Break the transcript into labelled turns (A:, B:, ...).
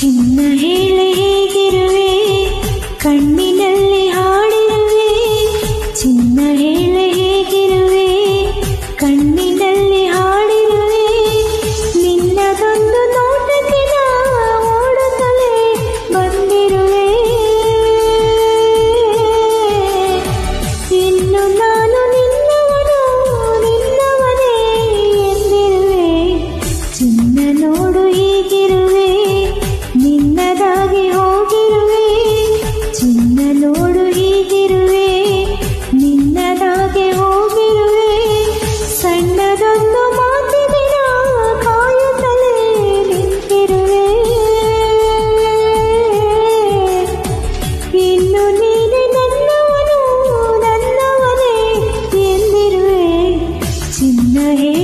A: ಚಿನ್ನ ಹೇಳಿ ಹೇಗಿರುವೆ? ಕಣ್ಣಿನಲ್ಲಿ ಹಾಡಿರುವೆ. ಚಿನ್ನ ಹೇಳಿ ಹೇಗಿರುವೆ? ಕಣ್ಣಿನಲ್ಲಿ ಹಾಡಿರುವೆ. ನಿನ್ನದೊಂದು ನೋಟಕ್ಕೆ ಓಡುತ್ತಲೇ ಬಂದಿರುವೆ. ಇನ್ನು नहीं